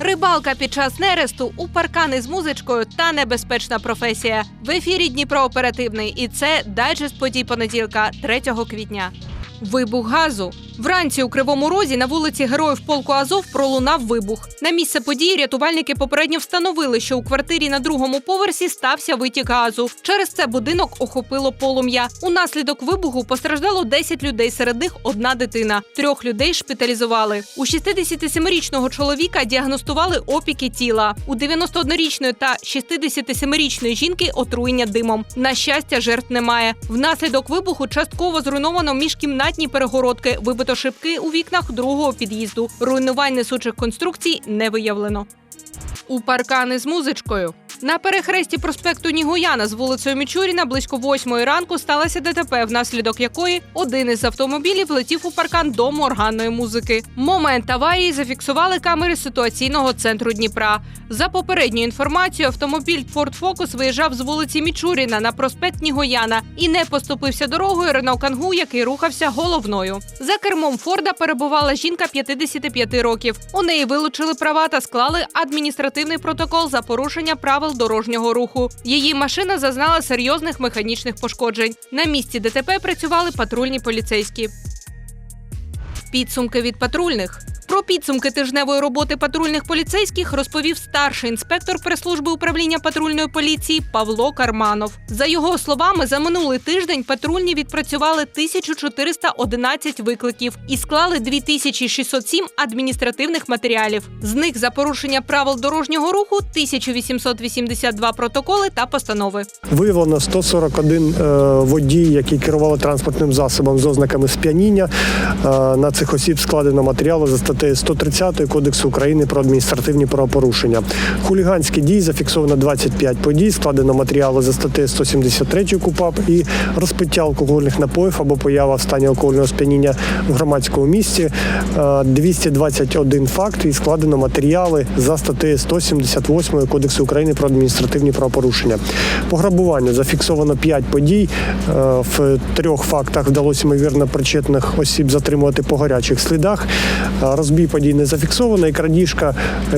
Рибалка під час нересту у паркани з музичкою та небезпечна професія. В ефірі Дніпро оперативний, і це дайджест подій понеділка, 3 квітня. Вибух газу вранці у кривому розі на вулиці Героїв полку Азов пролунав вибух. На місце події рятувальники попередньо встановили, що у квартирі на другому поверсі стався витік газу. Через це будинок охопило полум'я. Унаслідок вибуху постраждало 10 людей. Серед них одна дитина. Трьох людей шпиталізували. У 67-річного чоловіка діагностували опіки тіла. У 91-річної та 67-річної жінки отруєння димом. На щастя, жертв немає. Внаслідок вибуху частково зруйновано міжкімнатні перегородки, вибито шибки у вікнах другого під'їзду. Руйнувань несучих конструкцій не виявлено. У паркани з музичкою. На перехресті проспекту Нігояна з вулицею Мічуріна близько восьмої ранку сталося ДТП, внаслідок якої один із автомобілів летів у паркан дому органної музики. Момент аварії зафіксували камери ситуаційного центру Дніпра. За попередньою інформацією, автомобіль Ford Focus виїжджав з вулиці Мічуріна на проспект Нігояна і не поступився дорогою Рено Кангу, який рухався головною. За кермом Форда перебувала жінка 55 років. У неї вилучили права та склали адміністративний протокол за порушення правил дорожнього руху. Її машина зазнала серйозних механічних пошкоджень. На місці ДТП працювали патрульні поліцейські. Підсумки від патрульних. Про підсумки тижневої роботи патрульних поліцейських розповів старший інспектор прес-служби управління патрульної поліції Павло Карманов. За його словами, за минулий тиждень патрульні відпрацювали 1411 викликів і склали 2607 адміністративних матеріалів. З них за порушення правил дорожнього руху 1882 протоколи та постанови. Виявлено 141 е, водій, які керували транспортним засобом з ознаками сп'яніння. Е, на цих осіб складено матеріали за статтею 130 Кодексу України про адміністративні правопорушення. Хуліганські дії зафіксовано 25 подій, складено матеріали за статтею 173 КУПАП і розпиття алкогольних напоїв або поява в стані алкогольного сп'яніння в громадському місці. Е, 221 факт і складено матеріали за статтею 178 Кодексу України про адміністративні правопорушення. По грабуванню зафіксовано 5 подій. Е, В трьох фактах вдалося ймовірно причетних осіб затримувати по гарячих слідах. Е, Розбій подій не зафіксовано і крадіжка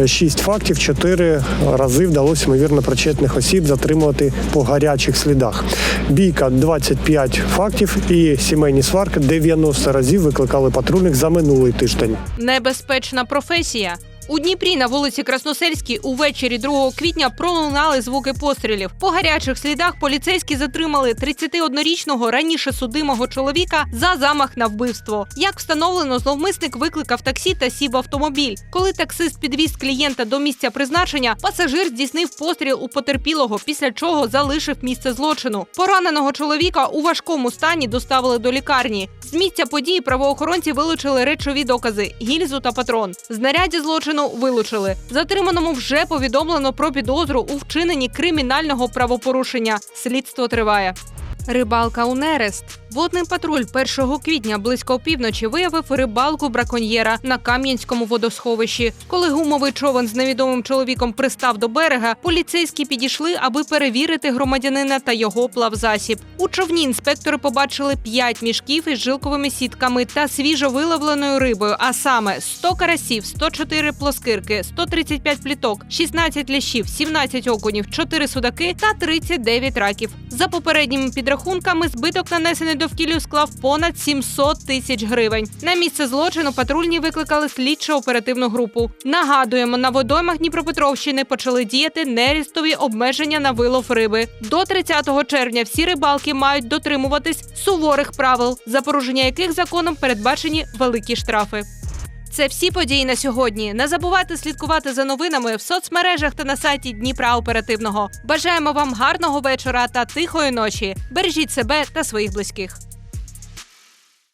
6 фактів, 4 рази вдалося ймовірно причетних осіб затримувати по гарячих слідах. Бійка 25 фактів і сімейні сварки 90 разів викликали патрульних за минулий тиждень. Небезпечна професія. У Дніпрі на вулиці Красносельській увечері 2 квітня пролунали звуки пострілів. По гарячих слідах поліцейські затримали 31-річного раніше судимого чоловіка за замах на вбивство. Як встановлено, зловмисник викликав таксі та сів автомобіль. Коли таксист підвіз клієнта до місця призначення, пасажир здійснив постріл у потерпілого, після чого залишив місце злочину. Пораненого чоловіка у важкому стані доставили до лікарні. З місця події правоохоронці вилучили речові докази гільзу та патрон. Знаряді злочину вилучили. Затриманому вже повідомлено про підозру у вчиненні кримінального правопорушення. Слідство триває. Рибалка у нерест. Водний патруль 1 квітня близько опівночі виявив рибалку браконьєра на Кам'янському водосховищі. Коли гумовий човен з невідомим чоловіком пристав до берега, поліцейські підійшли, аби перевірити громадянина та його плавзасіб. У човні інспектори побачили 5 мішків із жилковими сітками та свіжо виловленою рибою, а саме 100 карасів, 104 плоскирки, 135 пліток, 16 лящів, 17 окунів, 4 судаки та 39 раків. За попередніми підрахунками, збиток нанесений довкіллю склав понад 700 тисяч гривень. На місце злочину патрульні викликали слідчо-оперативну групу. Нагадуємо, на водоймах Дніпропетровщини почали діяти нерістові обмеження на вилов риби. До 30 червня всі рибалки мають дотримуватись суворих правил, за порушення яких законом передбачені великі штрафи. Це всі події на сьогодні. Не забувайте слідкувати за новинами в соцмережах та на сайті Дніпра Оперативного. Бажаємо вам гарного вечора та тихої ночі. Бережіть себе та своїх близьких.